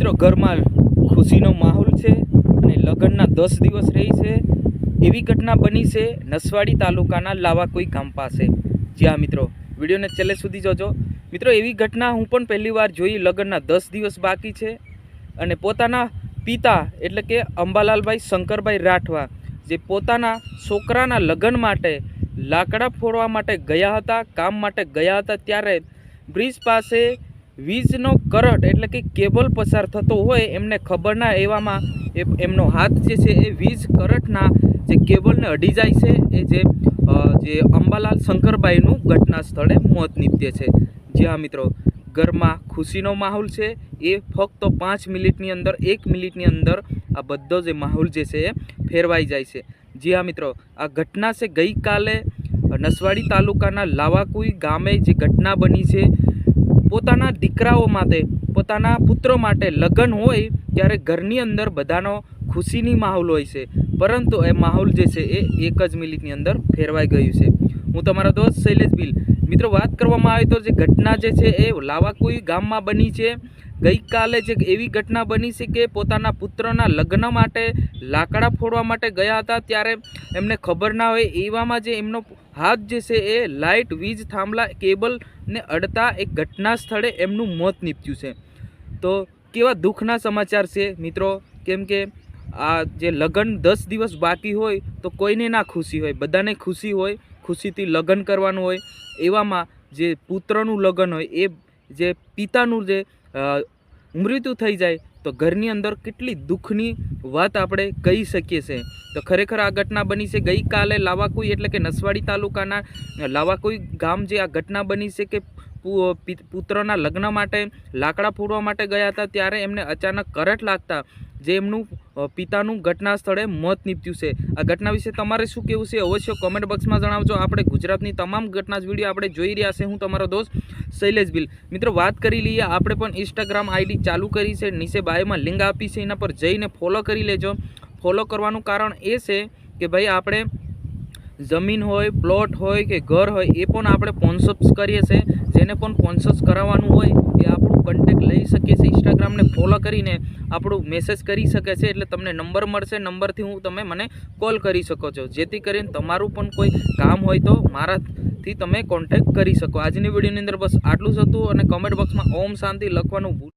મિત્રો, ઘરમાં ખુશીનો માહોલ છે અને લગ્નના દસ દિવસ રહી છે. એવી ઘટના બની છે નસવાડી તાલુકાના લાવાકોઈ ગામ પાસે. જ્યાં મિત્રો. વિડીયોને છેલ્લે સુધી જોજો. મિત્રો, એવી ઘટના હું પણ પહેલીવાર જોઈ. લગ્નના દસ દિવસ બાકી છે અને પોતાના પિતા એટલે કે અંબાલાલભાઈ શંકરભાઈ રાઠવા, જે પોતાના છોકરાના લગ્ન માટે લાકડા ફોડવા માટે ગયા હતા, કામ માટે ગયા હતા, ત્યારે બ્રિજ પાસે વીજનો કરંટ એટલે કે કેબલ પસાર થતો હોય એમને ખબર ના એવામાં એમનો હાથ જે છે એ વીજ કરંટના જે કેબલને અડી જાય છે, એ જે જે અંબાલાલ શંકરભાઈનું ઘટના સ્થળે મોત નીપજે છે. જી હા મિત્રો, ઘરમાં ખુશીનો માહોલ છે, એ ફક્ત પાંચ મિનિટની અંદર, એક મિનિટની અંદર આ બધો જે માહોલ જે છે એ ફેરવાઈ જાય છે. જી હા મિત્રો, આ ઘટના છે ગઈકાલે નસવાડી તાલુકાના લાવાકુઈ ગામે જે ઘટના બની છે પોતાના દીકરાઓ માટે, પોતાના પુત્રો માટે લગ્ન હોય, ત્યારે ઘરની અંદર બધાનો ખુશીની માહોલ હોય છે. પરંતુ એ માહોલ જે છે એ એક જ મિનિટની અંદર ફેરવાઈ ગયું છે. હું તમારો દોસ્ત શૈલેષ બિલ. મિત્રો, વાત કરવામાં આવે તો જે ઘટના જે છે એ લાવાકુઈ ગામમાં બની છે. ગઈકાલે જે એવી ઘટના બની છે કે પોતાના પુત્રના લગ્ન માટે લાકડા ફોડવા માટે ગયા હતા. ત્યારે એમને ખબર ના હોય એવામાં જે એમનો હાથ જે છે એ લાઇટ, વીજ, થાંભલા કેબલને અડતા એક ઘટના સ્થળે એમનું મોત નીપજ્યું છે. તો કેવા દુઃખના સમાચાર છે મિત્રો? કેમ કે આ જે લગ્ન દસ દિવસ બાકી હોય તો કોઈને ના ખુશી હોય. બધાને ખુશી હોય, ખુશીથી લગ્ન કરવાનું હોય. એવામાં જે પુત્રનું લગ્ન હોય, એ જે પિતાનું જે મૃત્યુ થઈ જાય તો ઘરની અંદર કેટલી દુઃખની વાત આપણે કહી શકીએ છીએ. તો ખરેખર આ ઘટના બની છે ગઈકાલે લાવાકુઈ એટલે કે નસવાડી તાલુકાના, લાવાકુઈ ગામ જે આ ઘટના બની છે કે પુત્રના લગ્ન માટે લાકડા ફોડવા માટે ગયા હતા ત્યારે એમને અચાનક કરંટ લાગતા જે એમનું પિતાનું ઘટના સ્થળે મોત નીપજ્યું છે. આ ઘટના વિશે તમારે શું કહેવું છે? અવશ્ય કોમેન્ટ બોક્સમાં જણાવજો. આપણે ગુજરાતની તમામ ઘટના જ વીડિયો આપણે જોઈ રહ્યા છે. હું તમારો દોસ્ત શૈલેષ બિલ. મિત્રો, વાત કરી લઈએ આપણે પણ ઇન્સ્ટાગ્રામ આઈડી ચાલુ કરી છે. નીચે બાયોમાં લિંક આપી છે. એના પર જઈને ફોલો કરી લેજો. ફોલો કરવાનું કારણ એ છે કે ભાઈ, આપણે જમીન હોય પ્લોટ હોય કે ઘર હોય, એ પણ આપણે સ્પોન્સર્સ કરીએ છીએ. જેને પણ સ્પોન્સર્સ કરાવવાનું હોય, એ આપણું કન્ટેક્ટ લઈ શકીએ છીએ. ઇન્સ્ટાગ્રામને ફોલો કરીને આપણું મેસેજ કરી શકે છે. એટલે તમને નંબર મળશે. નંબરથી હું તમે મને કોલ કરી શકો છો. જેથી કરીને તમારું પણ કોઈ કામ હોય તો મારાથી તમે કોન્ટેક્ટ કરી શકો. આજની વિડીયોની અંદર બસ આટલું જ હતું અને કમેન્ટ બોક્સમાં ઓમ શાંતિ લખવાનું ભૂલ